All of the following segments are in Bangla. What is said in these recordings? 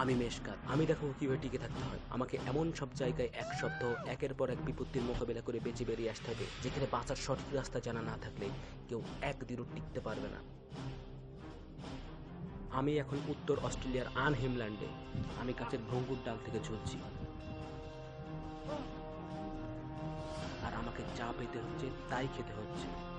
আমি মেশকার। আমি দেখো কীভাবে টিকে থাকতে হয়। আমাকে এমন সব জায়গায় এক সপ্তাহ, একের পর এক বিপত্তির মোকাবিলা করে বেঁচে বেরিয়ে আসতে হবে, যেখানে বাঁচার সঠিক রাস্তা জানা না থাকলে কেউ একদিনও টিকতে পারবে না। আমি এখন উত্তর অস্ট্রেলিয়ার আনহিমল্যান্ডে আমি গাছের ভঙ্গুর ডাল থেকে ঝুলছি আর আমাকে যা পেতে হচ্ছে, তাই খেতে হচ্ছে।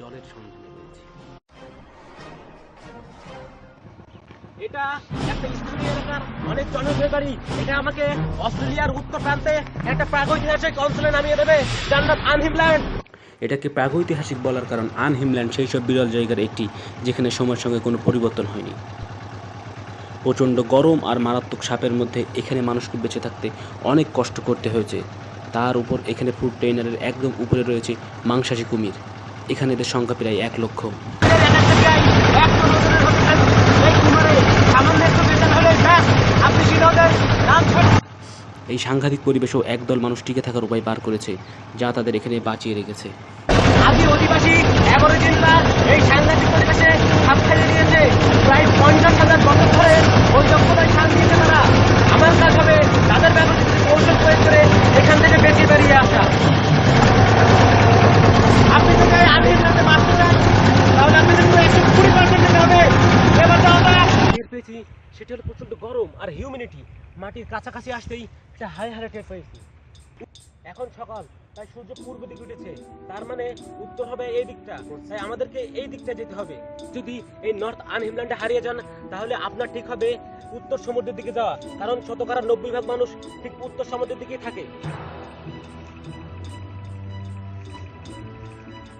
জলের সন্ধানে রয়েছি। এটা একটা স্কুলি এলাকার অনেক জনপ্রিয় গাড়ি এটা আমাকে অস্ট্রেলিয়ার উত্তর প্রান্তে একটা প্রাগৈতিহাসিক অঞ্চলে নামিয়ে দেবে যার নাম আনহিমল্যান্ড এটাকে প্রাগৈতিহাসিক বলার কারণ আনহিমল্যান্ড সেই সব বিরল জায়গার একটি যেখানে সময়ের সঙ্গে কোনো পরিবর্তন হয়নি। প্রচণ্ড গরম আর মারাত্মক সাপের মধ্যে এখানে মানুষকে বেঁচে থাকতে অনেক কষ্ট করতে হয়েছে। তার উপর এখানে ফুড ট্রেনারের একদম উপরে রয়েছে মাংসাশী কুমির। এখানে এদের সংখ্যা প্রায় এক লক্ষ। এই সাংঘাতিক পরিবেশও একদল মানুষ টিকে থাকার উপায় বার করেছে, যা তাদের এখানে বাঁচিয়ে রেখেছে। আদি অধিবাসী অ্যাবরিজিনরা এই সাংঘাতিক পরিবেশে খাপ খাইয়ে নিয়েছে। প্রায় পঞ্চাশ হাজার বছর ধরে ওই দক্ষতায় সাল দিয়েছে তারা আমার কাজ হবে তাদের ব্যবহৃত কৌশল প্রয়োগ করে এখান থেকে বেঁচে বেরিয়ে আসা আপনি যদি এই আনহিমলাতে বাঁচতে চান তাহলে আপনাদের পুরো একশো কুড়ি পার্সেন্ট যেতে হবে এবার তো আমরা টের পেয়েছি সেটা হলো প্রচণ্ড গরম আর হিউমিনিটি মাটির কাছাকাছি আসতেই একটা হাই হারে টের পেয়েছি। এখন সকাল, তাই সূর্য পূর্ব দিকে উঠেছে। তার মানে উত্তর হবে এই দিকটা। তাই আমাদেরকে এই দিকটা যেতে হবে। যদি এই নর্থ আনহিমল্যান্ডে হারিয়ে যান, তাহলে আপনার ঠিক হবে উত্তর সমুদ্রের দিকে যাওয়া। কারণ শতকরা নব্বই ভাগ মানুষ ঠিক উত্তর সমুদ্রের দিকেই থাকে।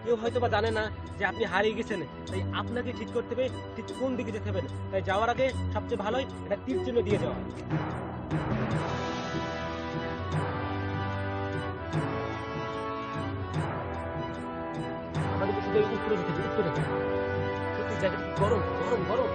কেউ হয়তো বা জানে না যে আপনি হারিয়ে গেছেন। তাই আপনাকে ঠিক করতে হবে ঠিক কোন দিকে যেতে হবে। তাই যাওয়ার আগে সবচেয়ে ভালোই এটা তীর চিহ্ন দিয়ে যাওয়া গরম? গরম গরম।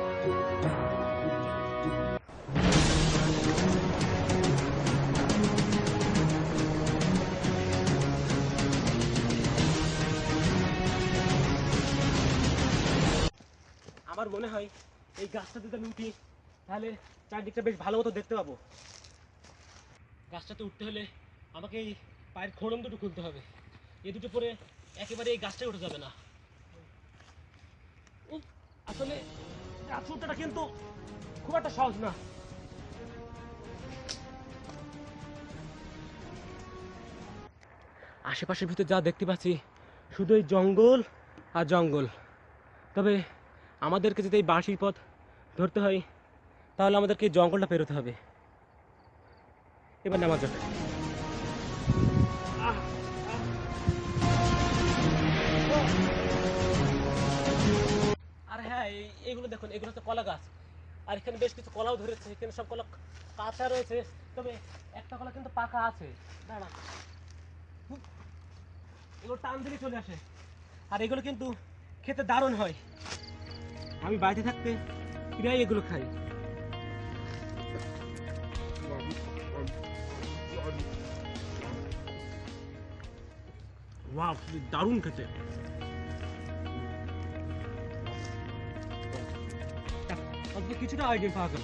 মনে হয় এই গাছটা যদি আমি উঠি তাহলে চারদিকটা বেশ ভালো মতো দেখতে পাবো। গাছটাতে উঠতে হলে আমাকে এই পায়ের খোড়ম দুটো খুলতে হবে। এই দুটো পরে একেবারে এই গাছটাই উঠে যাবে না। আসলে গাছ উঠাটা কিন্তু খুব একটা সহজ না। আশেপাশের ভিতর যা দেখতে পাচ্ছি, শুধু এই জঙ্গল আর জঙ্গল। তবে আমাদেরকে যদি এই বাঁশির পথ ধরতে হয়, তাহলে আমাদেরকে জঙ্গলটা পেরোতে হবে। এবার নামা যাক আর হ্যাঁ এইগুলো দেখুন, এগুলো তো কলা গাছ। আর এখানে বেশ কিছু কলাও ধরেছে, এখানে সব কলা কাঁচা রয়েছে। তবে একটা কলা কিন্তু পাকা আছে। দাঁড়া। এগুলো টান দিলে চলে আসে। আর এগুলো কিন্তু খেতে দারুণ হয়। আমি বাড়িতে থাকতে প্রায় এগুলো খাই। ওয়াও দারুণ খেতে। অন্তত কিছুটা আইডিয়া পাওয়া গেল।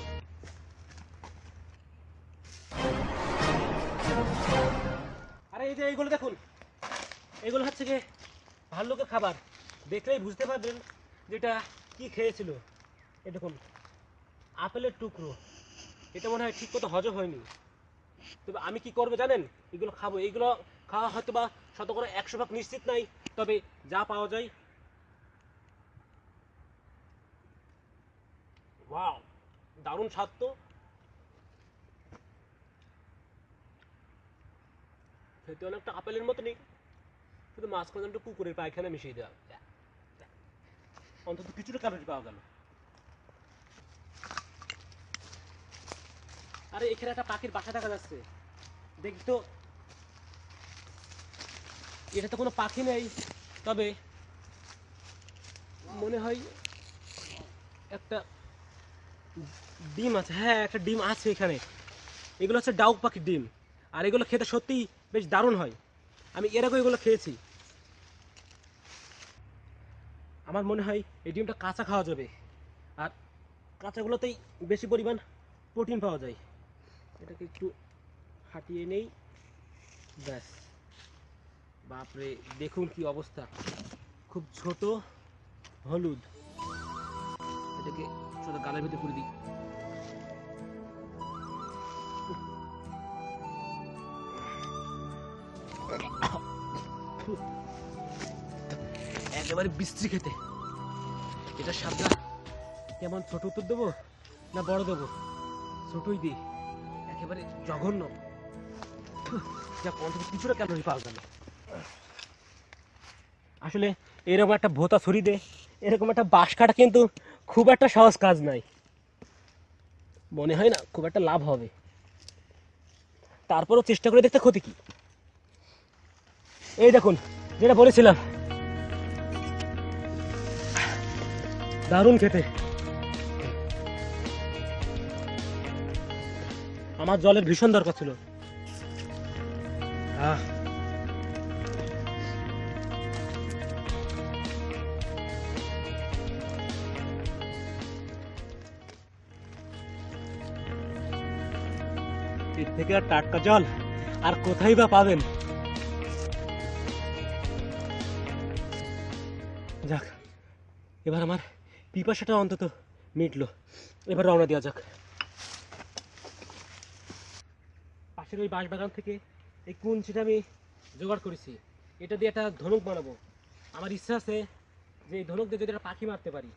আরে এই যে এইগুলো দেখুন এগুলো হচ্ছে গিয়ে ভাল্লুকের খাবার। দেখলেই বুঝতে পারবেন যেটা কি খেয়েছিল? এই দেখুন, আপেলের টুকরো। এটা মনে হয় ঠিক মতো হজম হয়নি। তবে আমি কি করব জানেন? এগুলো খাব। এগুলো খাওয়া হয়তো বা শতকরা একশো ভাগ নিশ্চিত নাই, তবে যা পাওয়া যায়। ওয়াও, দারুণ স্বাদ খেতে অনেকটা আপেলের মতনই শুধু মাঝখানে একটু কুকুরের পায়খানা মিশিয়ে দেওয়া। অন্তত কিছুটা ক্যালোরি পাওয়া গেল। আরে, এখানে একটা পাখির বাসা দেখা যাচ্ছে। দেখি তো। এটা তো কোনো পাখি নেই, তবে মনে হয় একটা ডিম আছে। হ্যাঁ একটা ডিম আছে এখানে। এগুলো হচ্ছে ডাউক পাখির ডিম। আর এগুলো খেতে সত্যিই বেশ দারুণ হয়। আমি এর আগে এগুলো খেয়েছি। আমার মনে হয় এই ডিমটা কাঁচা খাওয়া যাবে। আর কাঁচাগুলোতেই বেশি পরিমাণ প্রোটিন পাওয়া যায়। এটাকে একটু হাঁটিয়ে নেই। ব্যাস। বাপরে, দেখুন কি অবস্থা। খুব ছোট, হলুদ। এটাকে শুধু গালের ভিতরে করে দিই। একেবারে বৃষ্টি খেতে। এটা সাদা কেমন ছোট উত্তর দেবো না বড় দেবো? ছোটই দিই। একেবারে জঘন্য। যা কিছুটা আসলে এরকম একটা ভোতা ছড়ি দে, এরকম একটা বাঁশ কাটা কিন্তু খুব একটা সহজ কাজ নাই মনে হয় না খুব একটা লাভ হবে। তারপরও চেষ্টা করে দেখতে ক্ষতি কি? এই দেখুন, যেটা বলেছিলাম দারুণ খেতে। আমার জলের ভীষণ দরকার ছিল। এর থেকে আর টাটকা জল আর কোথায় বা পাবেন? যাক, এবার আমার পিপাসাটা অন্তত মিটলো। এবার রওনা দেওয়া যাক। পাশের ওই বাঁশ বাগান থেকে এই কুঞ্চিটা আমি জোগাড় করেছি। এটা দিয়ে একটা ধনুক বানাবো। আমার ইচ্ছা আছে যে এই ধনুক দিয়ে যদি একটা পাখি মারতে পারি।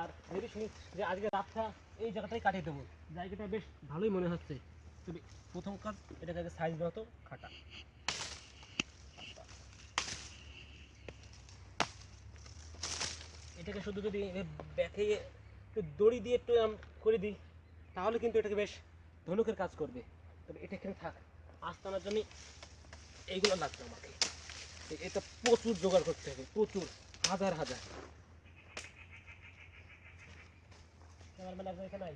আর যদি শুনি যে আজকে রাতটা এই জায়গাটাই কাটিয়ে দেবো। জায়গাটা বেশ ভালোই মনে হচ্ছে। তবে প্রথম কাজ এটাকে সাইজ মতো খাটা। এটাকে শুধু যদি ব্যাকে একটু দড়ি দিয়ে একটু করে দিই, তাহলে কিন্তু এটাকে বেশ ধনুকের কাজ করবে। তবে এটা এখানে থাক, আস্তানার জন্য এইগুলো লাগবে আমাকে। এটা প্রচুর জোগাড় করতে হবে, প্রচুর, হাজার হাজার। একজন এখানে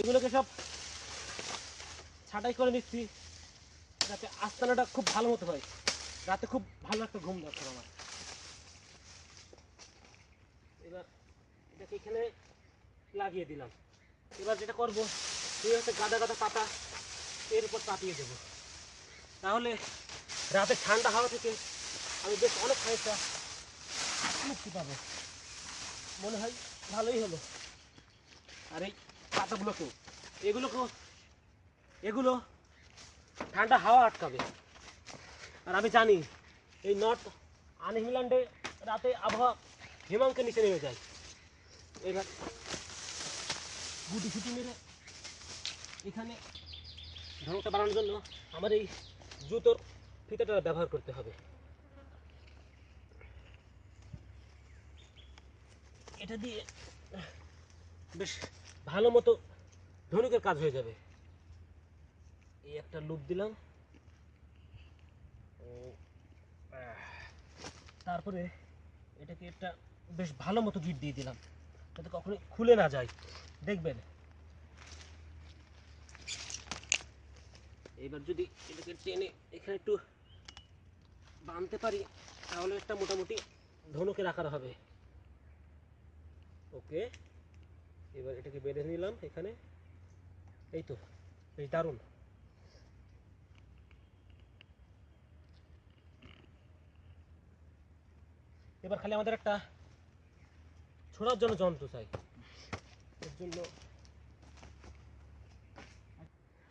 এগুলোকে সব ছাটাই করে নিচ্ছি, যাতে আস্তানাটা খুব ভালো মতো হয়। রাতে খুব ভালো একটা ঘুম দরকার আমার। এবার এটাকে এখানে লাগিয়ে দিলাম। এবার যেটা করব, এই হচ্ছে গাদা গাদা পাতা, এর উপর পাতিয়ে দেবো। তাহলে রাতে ঠান্ডা হাওয়া থেকে আমি বেশ অনেক খানিকটা মুক্তি পাবো। মনে হয় ভালোই হলো। আর এই পাতাগুলোকেও, এগুলোকেও, এগুলো ঠান্ডা হাওয়া আটকাবে। আর আমি জানি এই নর্থ আনহিমল্যান্ডে রাতে আবহাওয়া হিমাঙ্কের নিচে নেমে যায়। এবার গুটি ফুটি মেরে এখানে ধনুকটা বানানোর জন্য আমার এই জুতোর ফিতাটা ব্যবহার করতে হবে। এটা দিয়ে বেশ ভালো মতো ধনুকের কাজ হয়ে যাবে। এই একটা লুপ দিলাম। তারপরে এটাকে একটা বেশ ভালো মতো গিট দিয়ে দিলাম। যাতে কখনো খুলে না যায়। দেখবেন। এবার যদি এটাকে টেনে এখানে একটু বাঁধতে পারি, তাহলে একটা মোটামুটি ধনুকের আকার হবে। ওকে। এবার এটাকে বেঁধে নিলাম এখানে। এই তো, বেশ দারুণ। এবার খালি আমাদের একটা ছোড়ার জন্য যন্ত্র চাই। এর জন্য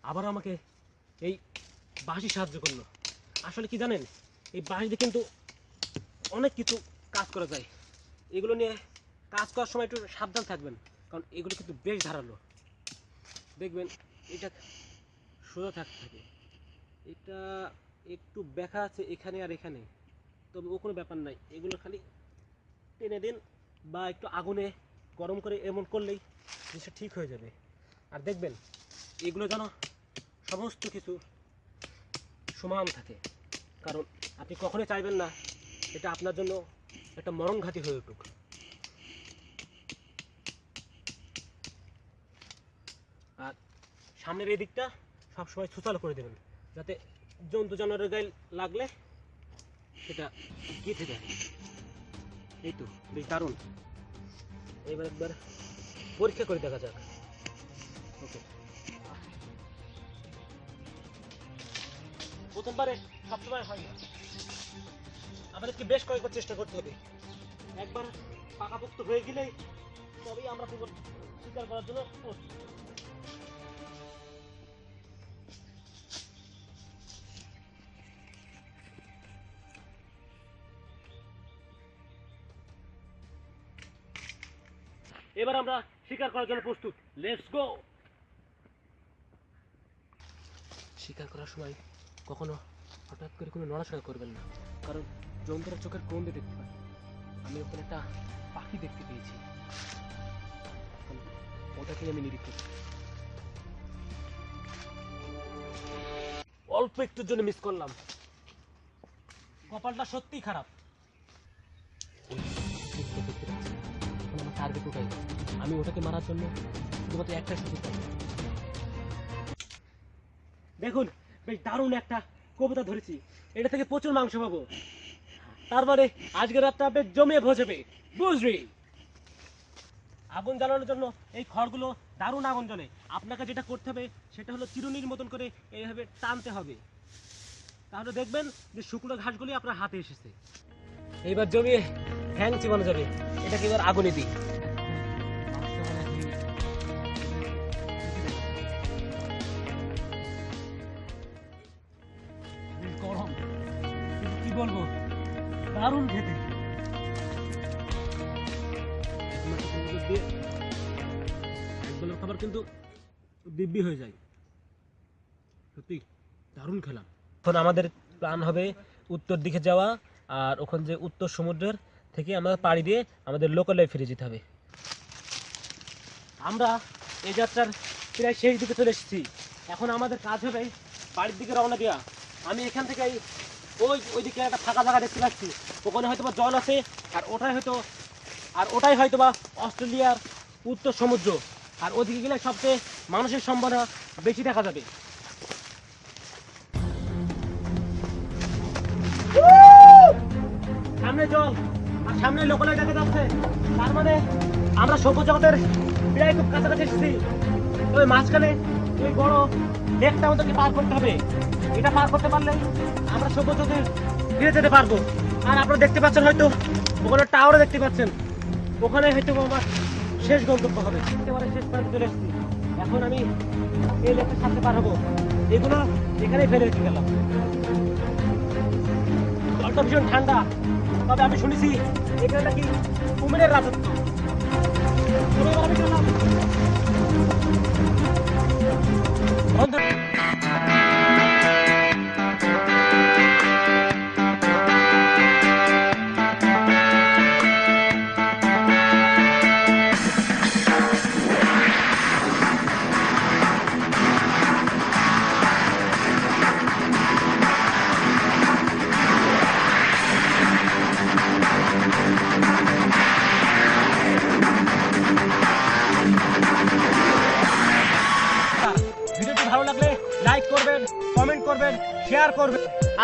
আবার আমাকে এই বাঁশি সাহায্য করল। আসলে কি জানেন, এই বাঁশ দিয়ে কিন্তু অনেক কিছু কাজ করা যায়। এগুলো নিয়ে কাজ করার সময় একটু সাবধান থাকবেন, কারণ এগুলো কিন্তু বেশ ধারালো। দেখবেন, এটা সোজা থাকতে থাকে। এটা একটু ব্যাখা আছে এখানে আর এখানে। তবে ও কোনো ব্যাপার নাই। এগুলো খালি টেনে দিন বা একটু আগুনে গরম করে এমন করলেই জিনিসটা ঠিক হয়ে যাবে। আর দেখবেন, এগুলো যেন সমস্ত কিছু সমান থাকে। কারণ আপনি কখনোই চাইবেন না এটা আপনার জন্য একটা মরণঘাতী হয়ে উঠুক। আর সামনের এই দিকটা সবসময় সুচালো করে দেবেন। যাতে জন্তু জানোয়ারের গায়ে লাগলে এটা গেঁথে দেয় এই তো, বেশ দারুণ। এবার একবার পরীক্ষা করে দেখা যাক। ওকে। প্রথমবারে সবসময় হয় না। আমাদেরকে বেশ কয়েকবার চেষ্টা করতে হবে। একবার পাকাপোক্ত হয়ে গেলেই তবেই আমরা শিকার করার জন্য এবার আমরা শিকার করার জন্য প্রস্তুত। লেটস গো শিকার করার সময় কখনো হঠাৎ করে কোনো নড়াচড়া করবেন না, কারণ জন্তুরা চোখের কোন দেখতে পায় আমি ওখানে একটা পাখি দেখতে পেয়েছি। ওটাকে আমি নিরীক্ষণ। অল্প একটুর জন্য মিস করলাম। কপালটা সত্যিই খারাপ। টার্গেট ওটাই আমি ওটাকে মারার জন্য শুধুমাত্র একটা সুযোগ পাবো দেখুন, বেশ দারুণ একটা কবিতা ধরেছি। এটা থেকে প্রচুর মাংস পাবো। তারপরে আজকের রাতটা বেশ জমিয়ে ভোজবে, বুঝলি? আগুন জ্বালানোর জন্য এই খড়গুলো দারুণ আগুন জ্বলে। আপনাকে যেটা করতে হবে, সেটা হলো চিরুনির মতন করে এইভাবে টানতে হবে। তাহলে দেখবেন যে শুকনো ঘাসগুলি আপনার হাতে এসেছে। এইবার জমিয়ে হ্যাং চিবানো যাবে। এটাকে এবার আগুনে দিই। বলব? দারুণ খেতে। খাবার কিন্তু দিব্যি হয়ে যায়। সত্যি, দারুণ খেলাম। এখন আমাদের প্ল্যান হবে উত্তর দিকে যাওয়া আর ওখান যে উত্তর সমুদ্রের থেকে আমরা পাড়ি দিয়ে আমাদের লোকালয়ে ফিরে যেতে হবে। আমরা এই যাত্রার প্রায় শেষ দিকে চলে এসেছি। এখন আমাদের কাজ হবে বাড়ির দিকে রওনা দেওয়া। আমি এখান থেকে ওই ওইদিকে একটা ফাঁকা জায়গা দেখতে পাচ্ছি। ওখানে হয়তো বা জল আছে, আর ওটাই হয়তো আর ওটাই হয়তো বা অস্ট্রেলিয়ার উত্তর সমুদ্র। আর ওদিকে গেলে সবচেয়ে মানুষের সম্ভাবনা বেশি দেখা যাবে। সামনে জল, আর সামনে লোকালয় দেখা যাচ্ছে। তার মানে আমরা সভ্য জগতের প্রায় খুব কাছাকাছি এসেছি। তবে মাঝখানে ওই বড় লেকটা আমাদেরকে পার করতে হবে। এটা পার করতে পারলে আমরা সভ্য জগতে ফিরে যেতে পারব। আর আপনারা দেখতে পাচ্ছেন হয়তো, ওখানে টাওয়ারও দেখতে পাচ্ছেন। ওখানে হয়তো আমার শেষ গন্তব্য হবে। একেবারে শেষ প্রান্তে চলে এসেছি। এখন আমি এই লেকটার সাথে পার হব এগুলো এখানেই ফেলে রেখে গেলাম। জলটা ভীষণ ঠান্ডা। তবে আমি শুনেছি এখানে নাকি কুমিরের রাজত্ব। আমি গেলাম।